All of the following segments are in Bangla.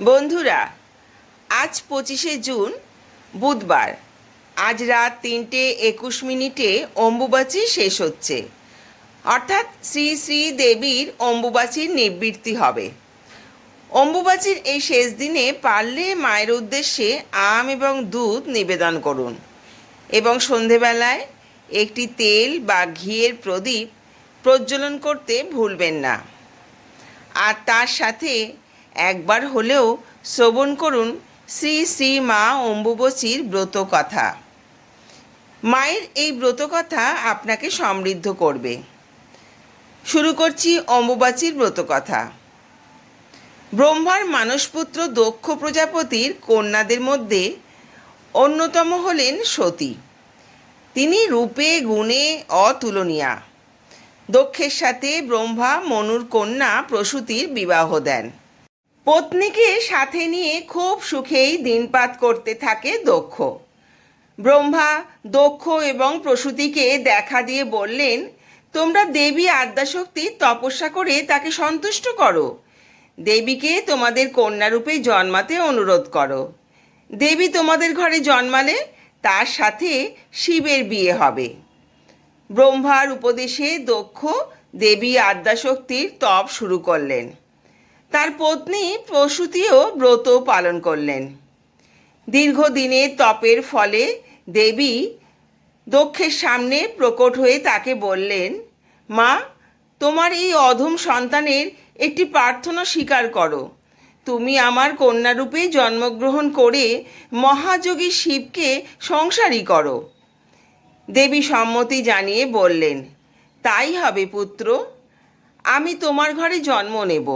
বন্ধুরা, আজ পঁচিশে জুন, বুধবার। আজ রাত তিনটে একুশ মিনিটে অম্বুবাচী শেষ হচ্ছে। অর্থাৎ শ্রী শ্রী দেবীর অম্বুবাচীর নিবৃত্তি হবে। অম্বুবাচীর এই শেষ দিনে পারলে মায়ের উদ্দেশ্যে আম এবং দুধ নিবেদন করুন এবং সন্ধেবেলায় একটি তেল বা ঘিয়ের প্রদীপ প্রজ্বলন করতে ভুলবেন না। আর তার সাথে একবার হলেও শ্রবণ করুন শ্রী শ্রী মা অম্বুবচীর ব্রত কথা মায়ের এই ব্রত কথা আপনাকে সমৃদ্ধ করবে। শুরু করছি অম্বুবাচীর ব্রত কথা ব্রহ্মার মানসপুত্র দক্ষ প্রজাপতির কন্যাদের মধ্যে অন্যতম হলেন সতী। তিনি রূপে, গুণে অতুলনীয়া। দক্ষের সাথে ব্রহ্মা, মনুর কন্যা প্রসূতির বিবাহ দেন। পত্নীকে সাথে নিয়ে খুব সুখেই দিনপাত করতে থাকে দক্ষ। ব্রহ্মা দক্ষ এবং প্রসূতিকে দেখা দিয়ে বললেন, তোমরা দেবী আদ্যাশক্তি তপস্যা করে তাকে সন্তুষ্ট করো। দেবীকে তোমাদের কন্যারূপে জন্মাতে অনুরোধ করো। দেবী তোমাদের ঘরে জন্মালে তার সাথে শিবের বিয়ে হবে। ব্রহ্মার উপদেশে দক্ষ দেবী আদ্যাশক্তির তপ শুরু করলেন। তার পত্নী প্রসূতিও ব্রত পালন করলেন। দীর্ঘদিনের তপের ফলে দেবী দক্ষের সামনে প্রকট হয়ে তাকে বললেন, মা, তোমার এই অধম সন্তানের একটি প্রার্থনা স্বীকার করো। তুমি আমার কন্যারূপে জন্মগ্রহণ করে মহাযোগী শিবকে সংসারী করো। দেবী সম্মতি জানিয়ে বললেন, তাই হবে পুত্র, আমি তোমার ঘরে জন্ম নেব।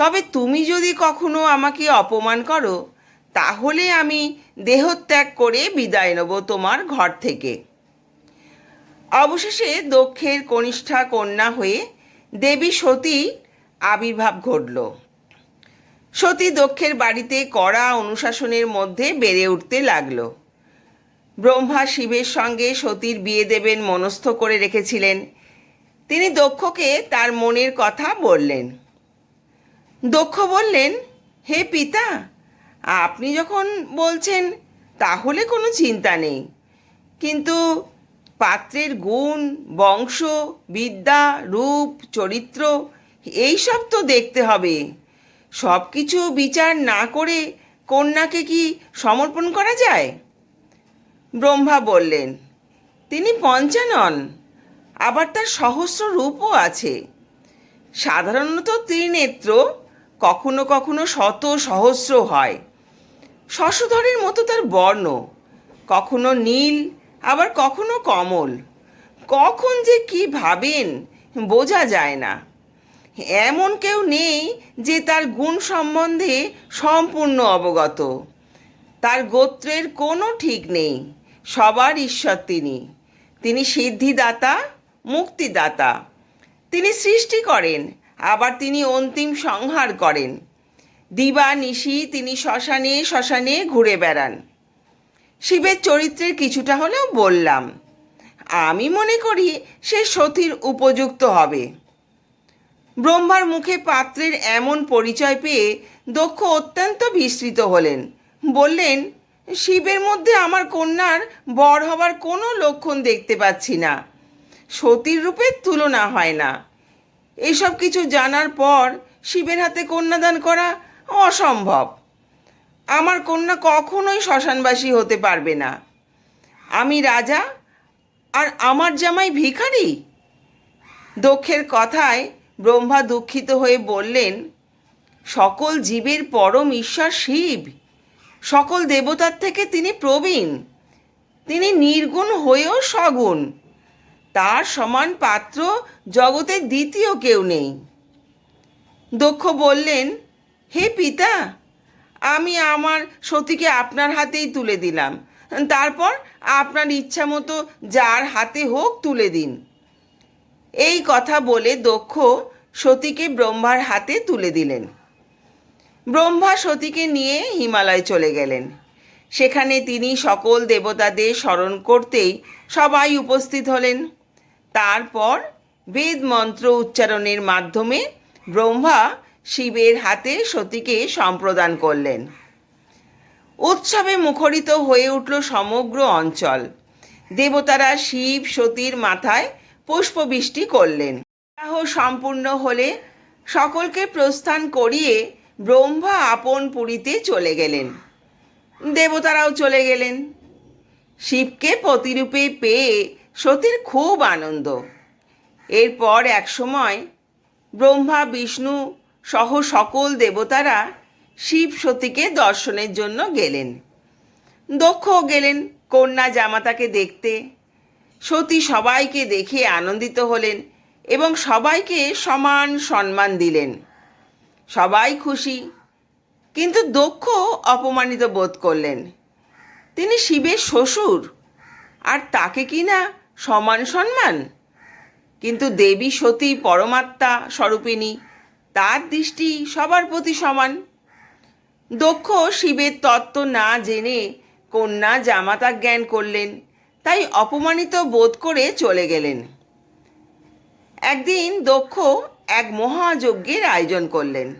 তবে তুমি যদি কখনো আমাকে অপমান করো, তাহলে আমি দেহত্যাগ করে বিদায় নেব তোমার ঘর থেকে। অবশেষে দক্ষের কনিষ্ঠা কন্যা হয়ে দেবী সতী আবির্ভাব ঘটল। সতী দক্ষের বাড়িতে কড়া অনুশাসনের মধ্যে বেড়ে উঠতে লাগল। ব্রহ্মা শিবের সঙ্গে সতীর বিয়ে দেবেন মনস্থ করে রেখেছিলেন। তিনি দক্ষকে তার মনের কথা বললেন। দক্ষ বললেন, হে পিতা, আপনি যখন বলছেন, তাহলে কোনো চিন্তা নেই। কিন্তু পাত্রের গুণ, বংশ, বিদ্যা, রূপ, চরিত্র, এইসব তো দেখতে হবে। সব কিছু বিচার না করে কন্যাকে কি সমর্পণ করা যায়? ব্রহ্মা বললেন, তিনি পঞ্চানন আবার তার সহস্র রূপও আছে। সাধারণত ত্রিনেত্র কখনো কখনো শত সহস্র হয়। শশধরের মতো তার বর্ণ। কখনো নীল, আবার কখনো কমল। কখন যে কি ভাবেন, বোঝা যায় না। এমন কেউ নেই যে তার গুণ সম্বন্ধে সম্পূর্ণ অবগত। তার গোত্রের কোনো ঠিক নেই, সবার ঈশ্বর তিনি। তিনি সিদ্ধিদাতা, মুক্তিদাতা। তিনি সৃষ্টি করেন আবার তিনি অন্তিম সংহার করেন। দিবা, নিশি তিনি শ্মশানে শ্মশানে ঘুরে বেড়ান। শিবের চরিত্রের কিছুটা হলেও বললাম, আমি মনে করি সে সতীর উপযুক্ত হবে। ব্রহ্মার মুখে পাত্রের এমন পরিচয় পেয়ে দক্ষ অত্যন্ত বিস্মৃত হলেন। বললেন, শিবের মধ্যে আমার কন্যার বর হবার কোনো লক্ষণ দেখতে পাচ্ছি না। সতীর রূপের তুলনা হয় না। এইসব কিছু জানার পর শিবের হাতে কন্যাদান করা অসম্ভব। আমার কন্যা কখনোই শ্মশানবাসী হতে পারবে না। আমি রাজা আর আমার জামাই ভিখারি? দক্ষের কথায় ব্রহ্মা দুঃখিত হয়ে বললেন, সকল জীবের পরম ঈশ্বর শিব। সকল দেবতার থেকে তিনি প্রবীণ। তিনি নির্গুণ হয়েও সগুণ। তার সমান পাত্র জগতের দ্বিতীয় কেউ নেই। দক্ষ বললেন, হে পিতা, আমি আমার সতীকে আপনার হাতেই তুলে দিলাম। তারপর আপনার ইচ্ছা মতো যার হাতে হোক তুলে দিন। এই কথা বলে দক্ষ সতীকে ব্রহ্মার হাতে তুলে দিলেন। ব্রহ্মা সতীকে নিয়ে হিমালয় চলে গেলেন। সেখানে তিনি সকল দেবতাদের স্মরণ করতেই সবাই উপস্থিত হলেন। তারপর বেদ মন্ত্র উচ্চারণের মাধ্যমে ব্রহ্মা শিবের হাতে সতীকে সম্প্রদান করলেন। উৎসবে মুখরিত হয়ে উঠল সমগ্র অঞ্চল। দেবতারা শিব সতীর মাথায় পুষ্পবৃষ্টি করলেন। বিবাহ সম্পূর্ণ হলে সকলকে প্রস্থান করিয়ে ব্রহ্মা আপন পুরীতে চলে গেলেন। দেবতারাও চলে গেলেন। শিবকে প্রতিরূপে পেয়ে সতীর খুব আনন্দ। এরপর এক সময় ব্রহ্মা, বিষ্ণু সহ সকল দেবতারা শিব সতীকে দর্শনের জন্য গেলেন। দক্ষও গেলেন কন্যা জামাতাকে দেখতে। সতী সবাইকে দেখে আনন্দিত হলেন এবং সবাইকে সমান সম্মান দিলেন। সবাই খুশি, কিন্তু দক্ষ অপমানিত বোধ করলেন। তিনি শিবের শ্বশুর, আর তাকে কি না সমান সম্মান। কিন্তু দেবী, সতী, পরমাত্মা, স্বরূপিণী, তার দৃষ্টি সবার প্রতি সমান। দক্ষ শিবের তত্ত্ব না জেনে কন্যা জামাতা জ্ঞান করলেন, তাই অপমানিত বোধ করে চলে গেলেন। একদিন দক্ষ এক মহাযজ্ঞের আয়োজন করলেন।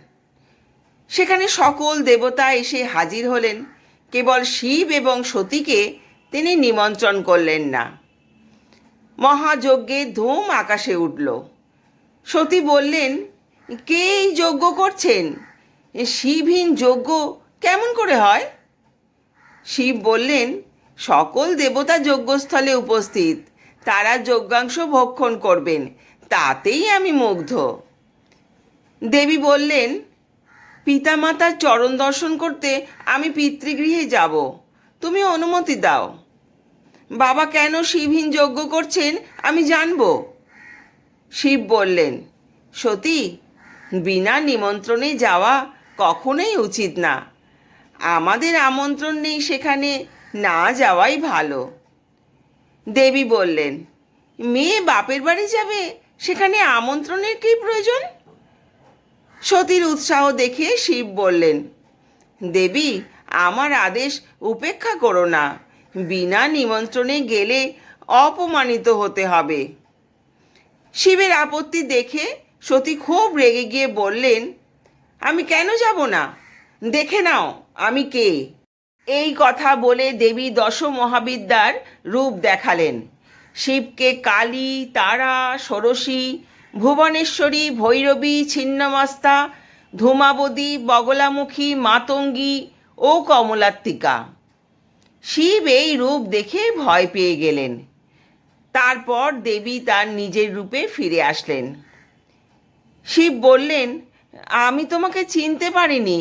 সেখানে সকল দেবতা এসে হাজির হলেন, কেবল শিব এবং সতীকে তিনি নিমন্ত্রণ করলেন না। মহাযজ্ঞের ধুম আকাশে উঠল। সতী বললেন, কে এই যজ্ঞ করছেন? শিবহীন যজ্ঞ কেমন করে হয়? শিব বললেন, সকল দেবতা যজ্ঞস্থলে উপস্থিত। তারা যজ্ঞাংশ ভক্ষণ করবেন। তাতেই আমি মুগ্ধ। দেবী বললেন, পিতামাতার চরণ দর্শন করতে আমি পিতৃগৃহে যাব। তুমি অনুমতি দাও। বাবা কেন শিবহীন যজ্ঞ করছেন আমি জানব। শিব বললেন, সতী, বিনা নিমন্ত্রণে যাওয়া কখনোই উচিত না। আমাদের আমন্ত্রণ নেই সেখানে, না যাওয়াই ভালো। দেবী বললেন, মেয়ে বাপের বাড়ি যাবে, সেখানে আমন্ত্রণের কী প্রয়োজন? সতীর উৎসাহ দেখে শিব বললেন, দেবী, আমার আদেশ উপেক্ষা করো না। বিনা নিমন্ত্রণে গেলে অপমানিত হতে হবে। শিবের আপত্তি দেখে সতী খুব রেগে গিয়ে বললেন, আমি কেন যাব না? দেখে নাও, আমি কে? এই কথা বলে দেবী দশ মহাবিদ্যার রূপ দেখালেন। শিবকে কালী, তারা, ষোড়শী, ভুবনেশ্বরী, ভৈরবী, ছিন্নমস্তা, ধূমাবতী, বগলামুখী, মাতঙ্গী ও কমলাত্মিকা। শিব এই রূপ দেখে ভয় পেয়ে গেলেন। তারপর দেবী তার নিজের রূপে ফিরে আসলেন। শিব বললেন, আমি তোমাকে চিনতে পারিনি।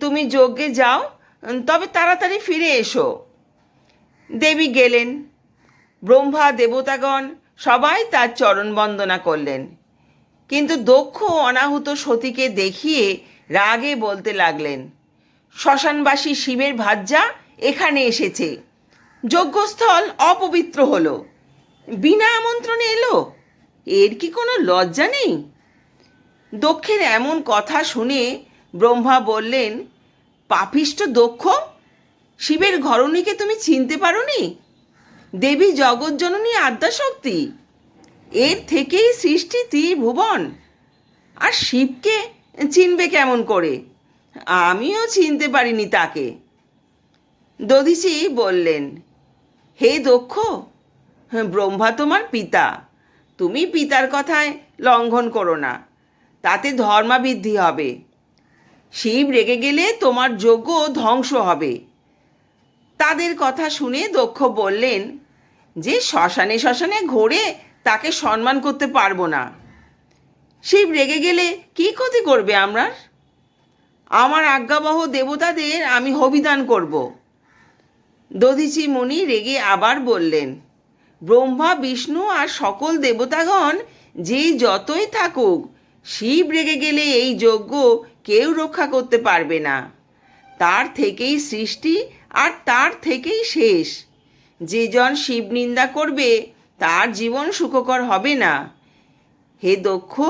তুমি যজ্ঞে যাও, তবে তাড়াতাড়ি ফিরে এসো। দেবী গেলেন। ব্রহ্মা, দেবতাগণ সবাই তার চরণ বন্দনা করলেন। কিন্তু দক্ষ অনাহুত সতীকে দেখিয়ে রাগে বলতে লাগলেন, শ্মশানবাসী শিবের ভাজ্যা এখানে এসেছে। যজ্ঞস্থল অপবিত্র হলো। বিনা আমন্ত্রণে এলো? এর কি কোনো লজ্জা নেই? দক্ষের এমন কথা শুনে ব্রহ্মা বললেন পাপিষ্ট দক্ষ, শিবের ঘরণীকে তুমি চিনতে পারোনি? দেবী জগৎজননী আদ্যাশক্তি, এর থেকেই সৃষ্টি ত্রিভুবন। আর শিবকে চিনবে কেমন করে? আমিও চিনতে পারিনি তাকে। দধিচি বললেন, হে দক্ষ ব্রহ্মা তোমার পিতা। তুমি পিতার কথায় লঙ্ঘন করো না, তাতে ধর্মাবৃদ্ধি হবে। শিব রেগে গেলে তোমার যজ্ঞ ধ্বংস হবে। তাদের কথা শুনে দক্ষ বললেন, যে শ্মশানে শ্মশানে ঘোরে তাকে সম্মান করতে পারব না। শিব রেগে গেলে কি ক্ষতি করবে আমরা আমার আজ্ঞাবহ দেবতাদের আমি হবিদান করব। দধিচি মুনি রেগে আবার বললেন, ব্রহ্মা, বিষ্ণু আর সকল দেবতাগণ যে যতই থাকুক, শিব রেগে গেলে এই যজ্ঞ কেউ রক্ষা করতে পারবে না। তার থেকেই সৃষ্টি আর তার থেকেই শেষ। যে জন শিব নিন্দা করবে, তার জীবন সুখকর হবে না। হে দক্ষ,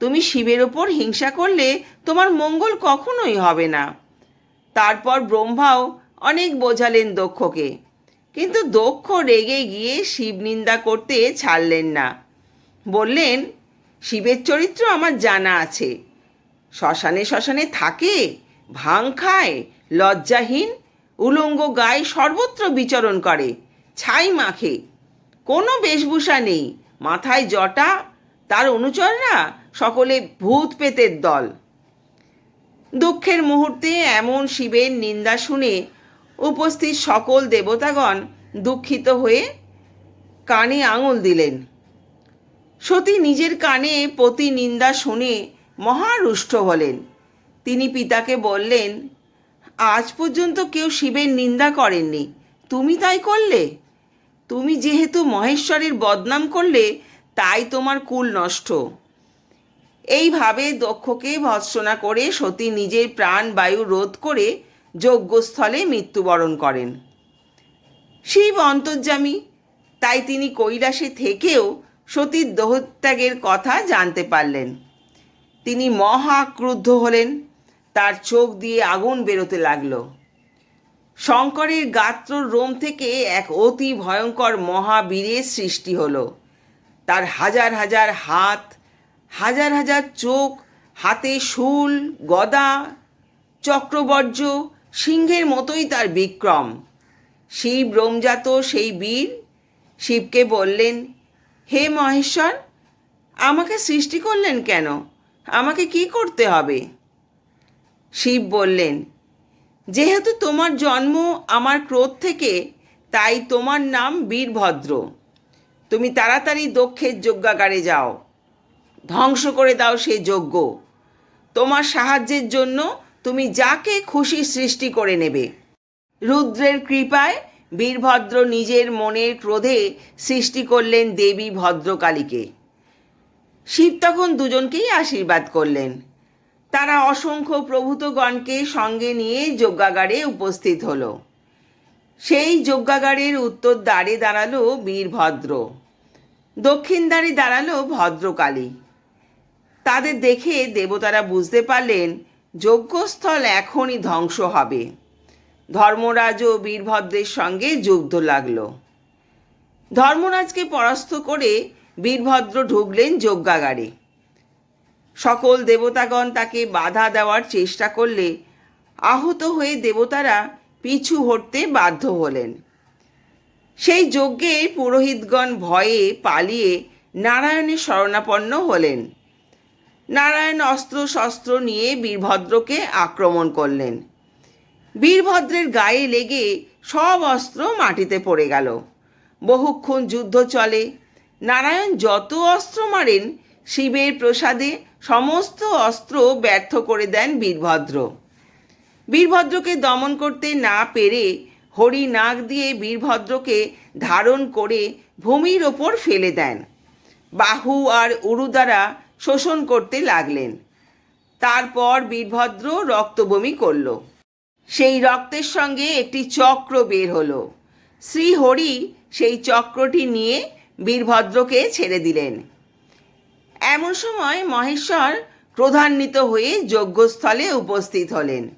তুমি শিবের ওপর হিংসা করলে তোমার মঙ্গল কখনোই হবে না। তারপর ব্রহ্মাও অনেক বোঝালেন দক্ষকে। কিন্তু দক্ষ রেগে গিয়ে শিব নিন্দা করতে ছাড়লেন না। বললেন, শিবের চরিত্র আমার জানা আছে। শ্মশানে শ্মশানে থাকে, ভাং খায়, লজ্জাহীন, উলঙ্গ গায়ে সর্বত্র বিচরণ করে, ছাই মাখে। কোনো বেশভূষা নেই, মাথায় জটা, তার অনুচররা সকলে ভূত পেতের দল। দুঃখের মুহূর্তে এমন শিবের নিন্দা শুনে উপস্থিত সকল দেবতাগণ দুঃখিত হয়ে কানে আঙুল দিলেন। সতী নিজের কানে প্রতি নিন্দা শুনে মহারুষ্ট হলেন। তিনি পিতাকে বললেন, আজ পর্যন্ত কেউ শিবের নিন্দা করেননি। তুমি তাই করলে? তুমি যেহেতু মহেশ্বরের বদনাম করলে, তাই তোমার কুল নষ্ট। এইভাবে দক্ষকে ভৎসনা করে সতী নিজের প্রাণ বায়ু রোধ করে যজ্ঞস্থলে মৃত্যুবরণ করেন। শিব অন্তর্যামী, তাই তিনি কৈলাসে থেকেও সতীর দেহত্যাগের কথা জানতে পারলেন। তিনি মহা ক্রুদ্ধ হলেন, তার চোখ দিয়ে আগুন বেরোতে লাগল। শঙ্করের গাত্র রোম থেকে এক অতি ভয়ঙ্কর মহাবীরের সৃষ্টি হলো। তার হাজার হাজার হাত, হাজার হাজার চোখ, হাতে শুল, গদা, চক্রবর্জ্য সিংহের মতোই তার বিক্রম। শিব রোমজাত সেই বীর শিবকে বললেন, হে মহেশ্বর, আমাকে সৃষ্টি করলেন কেন? আমাকে কি করতে হবে? শিব বললেন, যেহেতু তোমার জন্ম আমার ক্রোধ থেকে, তাই তোমার নাম বীরভদ্র। তুমি তাড়াতাড়ি দক্ষের যজ্ঞাগারে যাও। ধ্বংস করে দাও সেই যজ্ঞ। তোমার সাহায্যের জন্য তুমি যাকে খুশি সৃষ্টি করে নেবে। রুদ্রের কৃপায় বীরভদ্র নিজের মনের ক্রোধে সৃষ্টি করলেন দেবী ভদ্রকালীকে। শিব তখন দুজনকেই আশীর্বাদ করলেন। তারা অসংখ্য প্রভূতগণকে সঙ্গে নিয়ে যজ্ঞাগারে উপস্থিত হল। সেই যজ্ঞাগারের উত্তর দ্বারে দাঁড়াল বীরভদ্র। দক্ষিণ দ্বারে দাঁড়াল ভদ্রকালী। তাদের দেখে দেবতারা বুঝতে পারলেন যজ্ঞস্থল এখনই ধ্বংস হবে। ধর্মরাজ ও বীরভদ্রের সঙ্গে যুদ্ধ লাগল। ধর্মরাজকে পরাস্ত করে বীরভদ্র ঢুকলেন যজ্ঞাগারে। সকল দেবতাগণ তাকে বাধা দেওয়ার চেষ্টা করলে আহত হয়ে দেবতারা পিছু হটতে বাধ্য হলেন। সেই যজ্ঞে পুরোহিতগণ ভয়ে পালিয়ে নারায়ণের শরণাপন্ন হলেন। নারায়ণ অস্ত্র শস্ত্র নিয়ে বীরভদ্রকে আক্রমণ করলেন। বীরভদ্রের গায়ে লেগে সব অস্ত্র মাটিতে পড়ে গেল। বহুক্ষণ যুদ্ধ চলে। নারায়ণ যত অস্ত্র মারেন, শিবের প্রসাদে সমস্ত অস্ত্র ব্যর্থ করে দেন বীরভদ্র। বীরভদ্রকে দমন করতে না পেরে হরি নাক দিয়ে বীরভদ্রকে ধারণ করে ভূমির ওপর ফেলে দেন। বাহু আর উরু দ্বারা শোষণ করতে লাগলেন। তারপর বীরভদ্র রক্তবমি করল। সেই রক্তের সঙ্গে একটি চক্র বের হলো। শ্রীহরি সেই চক্রটি নিয়ে বীরভদ্রকে ছেড়ে দিলেন। এমন সময় মহেশ্বর ক্রোধান্বিত হয়ে যজ্ঞস্থলে উপস্থিত হলেন।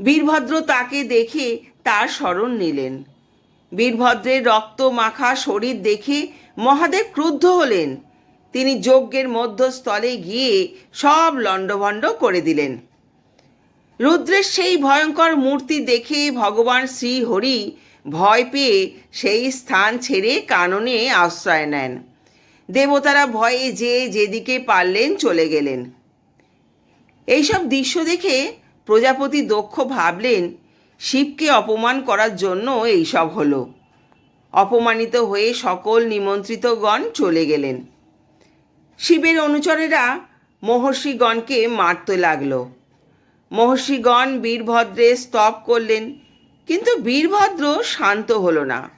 বীরভদ্র তাকে দেখে তার স্মরণ নিলেন। বীরভদ্রের রক্ত মাখা শরীর দেখে মহাদেব ক্রুদ্ধ হলেন। তিনি যজ্ঞের মধ্যস্থলে গিয়ে সব লণ্ডভণ্ড করে দিলেন। রুদ্রের সেই ভয়ঙ্কর মূর্তি দেখে ভগবান শ্রীহরি ভয় পেয়ে সেই স্থান ছেড়ে কাননে আশ্রয় নেন। দেবতারা ভয়ে যে যেদিকে পারলেন চলে গেলেন। এইসব দৃশ্য দেখে প্রজাপতি দক্ষ ভাবলেন, শিবকে অপমান করার জন্য এইসব হলো। অপমানিত হয়ে সকল নিমন্ত্রিতগণ চলে গেলেন। শিবের অনুচরেরা মহর্ষিগণকে মারতে লাগল। মহর্ষিগণ বীরভদ্রে স্তব করলেন, কিন্তু বীরভদ্র শান্ত হলো না।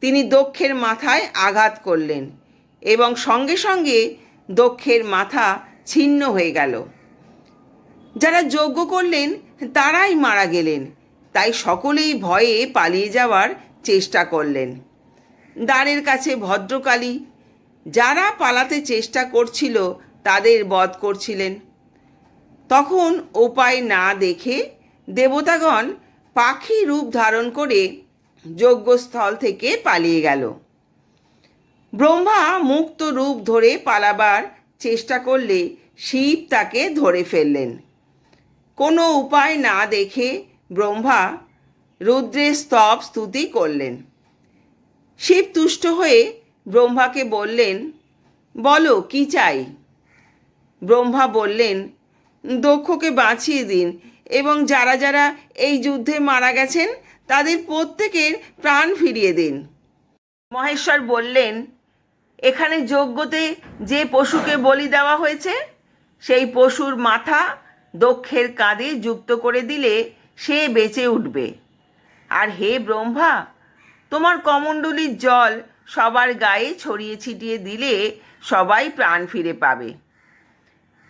তিনি দক্ষের মাথায় আঘাত করলেন এবং সঙ্গে সঙ্গে দক্ষের মাথা ছিন্ন হয়ে গেল। যারা যজ্ঞ করলেন, তারাই মারা গেলেন। তাই সকলেই ভয়ে পালিয়ে যাওয়ার চেষ্টা করলেন। দ্বারের কাছে ভদ্রকালী যারা পালাতে চেষ্টা করছিল, তাদের বধ করছিলেন। তখন উপায় না দেখে দেবতাগণ পাখি রূপ ধারণ করে যজ্ঞস্থল থেকে পালিয়ে গেল। ব্রহ্মা মুক্ত রূপ ধরে পালাবার চেষ্টা করলে শিব তাকে ধরে ফেললেন। কোনো উপায় না দেখে ব্রহ্মা রুদ্রের স্তব স্তুতি করলেন। শিব তুষ্ট হয়ে ব্রহ্মাকে বললেন, বলো, কি চাই? ব্রহ্মা বললেন, দক্ষকে বাঁচিয়ে দিন, এবং যারা যারা এই যুদ্ধে মারা গেছেন, তাদের প্রত্যেকের প্রাণ ফিরিয়ে দিন। মহেশ্বর বললেন, এখানে যজ্ঞতে যে পশুকে বলি দেওয়া হয়েছে, সেই পশুর মাথা দক্ষের কাঁধে যুক্ত করে দিলে সে বেঁচে উঠবে। আর হে ব্রহ্মা, তোমার কমণ্ডলীর জল সবার গায়ে ছড়িয়ে ছিটিয়ে দিলে সবাই প্রাণ ফিরে পাবে।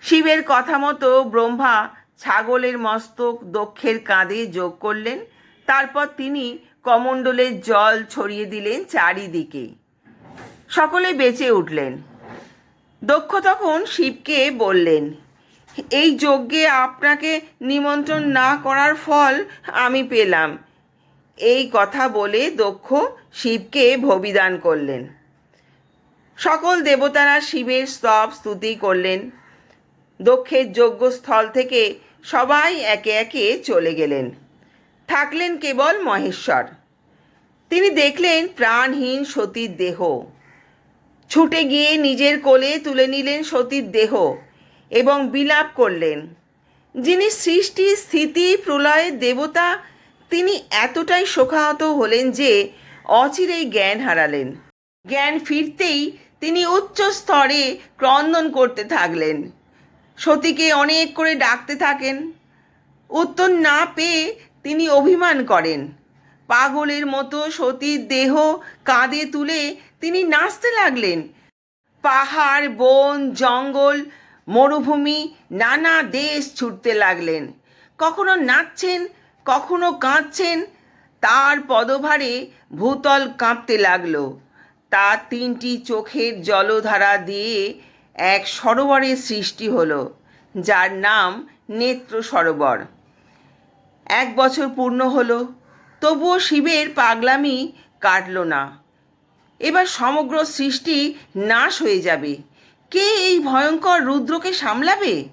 শিবের কথা মতো ব্রহ্মা ছাগলের মস্তক দক্ষের কাঁধে যোগ করলেন, তারপর তিনি কমণ্ডলের জল ছড়িয়ে দিলেন চারিদিকে। সকলে বেঁচে উঠলেন। দক্ষ তখন শিবকে বললেন, এই যজ্ঞে আপনাকে নিমন্ত্রণ না করার ফল আমি পেলাম। এই কথা বলে দক্ষ শিবকে ভবিদান করলেন। সকল দেবতারা শিবের স্তব স্তুতি করলেন। দক্ষের যজ্ঞস্থল থেকে সবাই একে একে চলে গেলেন। থাকলেন কেবল মহেশ্বর। তিনি দেখলেন প্রাণহীন সতীর দেহ। ছুটে গিয়ে নিজের কোলে তুলে নিলেন সতীর দেহ এবং বিলাপ করলেন। যিনি সৃষ্টি স্থিতি প্রলয়ের দেবতা তিনি এতটাই শোকাহত হলেন যে অচিরেই জ্ঞান হারালেন। জ্ঞান ফিরতেই তিনি উচ্চ স্তরে ক্রন্দন করতে থাকলেন। সতীকে অনেক করে ডাকতে থাকেন। উত্তর না পেয়ে তিনি অভিমান করেন। পাগলের মতো সতীর দেহ কাঁধে তুলে তিনি নাচতে লাগলেন। পাহাড়, বন, জঙ্গল, মরুভূমি, নানা দেশ ছুটতে লাগলেন। কখনো নাচছেন কখনো কাঁদছেন? তার পদভারে ভূতল কাঁপতে লাগল। তার তিনটি চোখের জলধারা দিয়ে এক সরোবরের সৃষ্টি হলো, যার নাম নেত্র সরোবর। এক বছর পূর্ণ হলো, তবুও শিবের পাগলামি কাটল না। এবার সমগ্র সৃষ্টি নাশ হয়ে যাবে। কে এই ভয়ঙ্কর রুদ্রকে সামলাবে?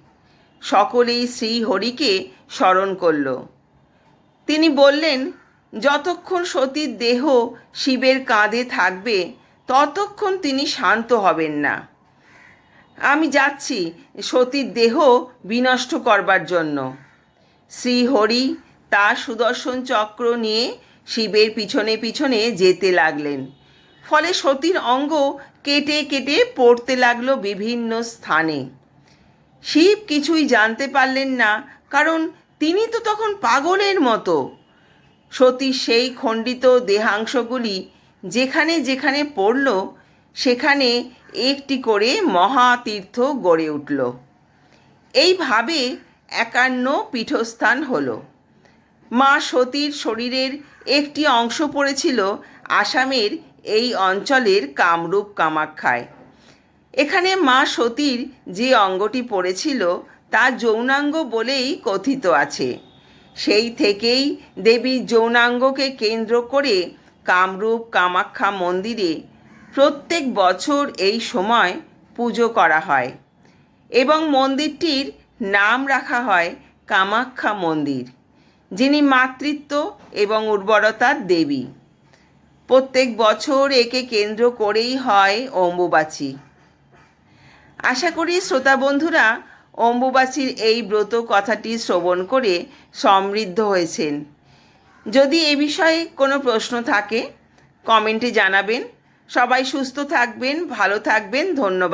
সকলেই শ্রী হরিকে স্মরণ করল। তিনি বললেন, যতক্ষণ সতীর দেহ শিবের কাঁধে থাকবে, ততক্ষণ তিনি শান্ত হবেন না। আমি যাচ্ছি সতীর দেহ বিনষ্ট করবার জন্য। শ্রীহরি তার সুদর্শন চক্র নিয়ে শিবের পিছনে পিছনে যেতে লাগলেন। ফলে সতীর অঙ্গ কেটে কেটে পড়তে লাগল বিভিন্ন স্থানে। শিব কিছুই জানতে পারলেন না, কারণ তিনি তো তখন পাগলের মতো। সতীর সেই খণ্ডিত দেহাংশগুলি যেখানে যেখানে পড়ল, সেখানে একটি করে মহাতীর্থ গড়ে উঠল। এইভাবে একান্ন পীঠস্থান হল। মা সতীর শরীরের একটি অংশ পড়েছিল আসামের এই অঞ্চলের কামরূপ কামাখ্যায়। এখানে মা সতীর যে অঙ্গটি পড়েছিল তা যৌনাঙ্গ বলেই কথিত আছে। সেই থেকেই দেবী যৌনাঙ্গকে কেন্দ্র করে কামরূপ কামাখ্যা মন্দিরে প্রত্যেক বছর এই সময় পুজো করা হয় এবং মন্দিরটির নাম রাখা হয় কামাখ্যা মন্দির, যিনি মাতৃত্ব এবং উর্বরতার দেবী। প্রত্যেক বছর একে কেন্দ্র করেই হয় অম্বুবাচী। আশা করি শ্রোতা বন্ধুরা অম্বুবাচীর এই ব্রত কথাটি শ্রবণ করে সমৃদ্ধ হয়েছেন। যদি এ বিষয়ে কোনো প্রশ্ন থাকে, কমেন্টে জানাবেন। সবাই সুস্থ থাকবেন, ভালো থাকবেন, ধন্যবাদ।